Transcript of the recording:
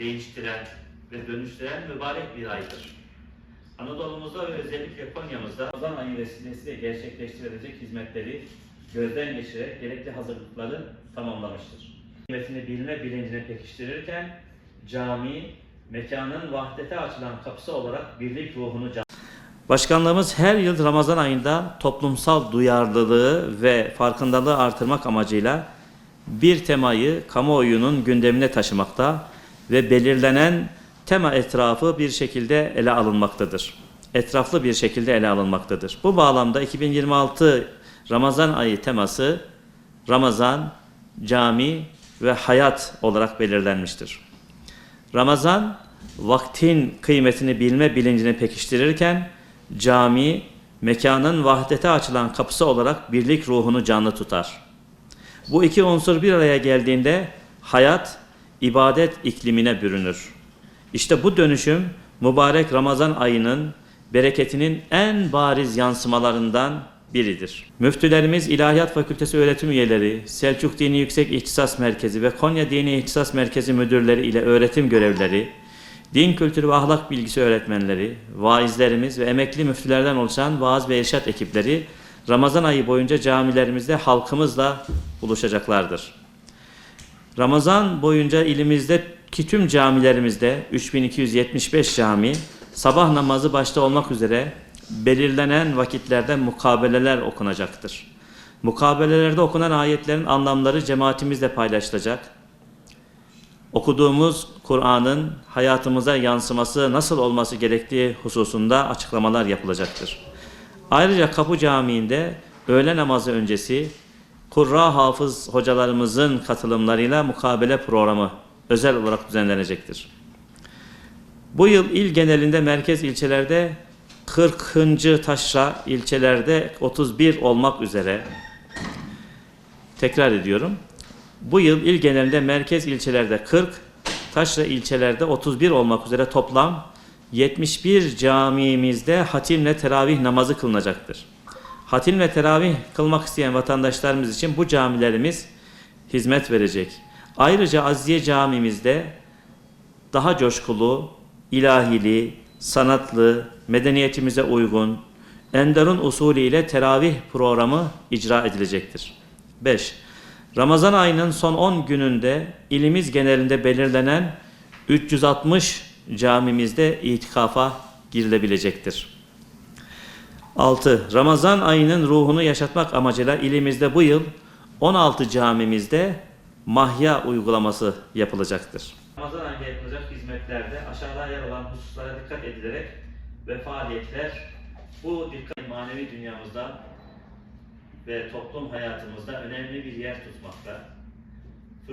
değiştiren ve dönüştüren mübarek bir aydır. Anadolu'muzda ve özellikle Konya'mızda Ramazan ayı vesilesiyle gerçekleştirilecek hizmetleri gözden geçirerek gerekli hazırlıkları tamamlamıştır. Kıymetini bilme bilincini pekiştirirken cami, mekanın vahdete açılan kapısı olarak birlik ruhunu can Başkanlığımız her yıl Ramazan ayında toplumsal duyarlılığı ve farkındalığı artırmak amacıyla bir temayı kamuoyunun gündemine taşımakta ve belirlenen tema etrafı bir şekilde ele alınmaktadır. Etraflı bir şekilde ele alınmaktadır. Bu bağlamda 2026 Ramazan ayı teması Ramazan, cami ve hayat olarak belirlenmiştir. Ramazan, vaktin kıymetini bilme bilincini pekiştirirken, cami, mekanın vahdete açılan kapısı olarak birlik ruhunu canlı tutar. Bu iki unsur bir araya geldiğinde hayat, ibadet iklimine bürünür. İşte bu dönüşüm, mübarek Ramazan ayının bereketinin en bariz yansımalarından biridir. Müftülerimiz, İlahiyat Fakültesi öğretim üyeleri, Selçuk Dini Yüksek İhtisas Merkezi ve Konya Dini İhtisas Merkezi müdürleri ile öğretim görevlileri, din kültürü ve ahlak bilgisi öğretmenleri, vaizlerimiz ve emekli müftülerden oluşan vaaz ve irşat ekipleri Ramazan ayı boyunca camilerimizde halkımızla buluşacaklardır. Ramazan boyunca ilimizdeki tüm camilerimizde 3275 cami sabah namazı başta olmak üzere belirlenen vakitlerde mukabeleler okunacaktır. Mukabelelerde okunan ayetlerin anlamları cemaatimizle paylaşılacak. Okuduğumuz Kur'an'ın hayatımıza yansıması nasıl olması gerektiği hususunda açıklamalar yapılacaktır. Ayrıca Kapı Camii'nde öğle namazı öncesi Kurra hafız hocalarımızın katılımlarıyla mukabele programı özel olarak düzenlenecektir. Bu yıl il genelinde merkez ilçelerde 40. taşra ilçelerde 31 olmak üzere tekrar ediyorum. Bu yıl il genelinde merkez ilçelerde 40, taşra ilçelerde 31 olmak üzere toplam 71 camimizde hatimle teravih namazı kılınacaktır. Hatimle teravih kılmak isteyen vatandaşlarımız için bu camilerimiz hizmet verecek. Ayrıca Aziye camimizde daha coşkulu, ilahili, sanatlı, medeniyetimize uygun, Enderun usulü ile teravih programı icra edilecektir. 5. Ramazan ayının son 10 gününde ilimiz genelinde belirlenen 360 camimizde itikafa girilebilecektir. 6. Ramazan ayının ruhunu yaşatmak amacıyla ilimizde bu yıl 16 camimizde mahya uygulaması yapılacaktır. Ramazan ayında yapılacak hizmetlerde aşağıda yer alan hususlara dikkat edilerek ve faaliyetler bu dikkat manevi dünyamızda ve toplum hayatımızda önemli bir yer tutmakta.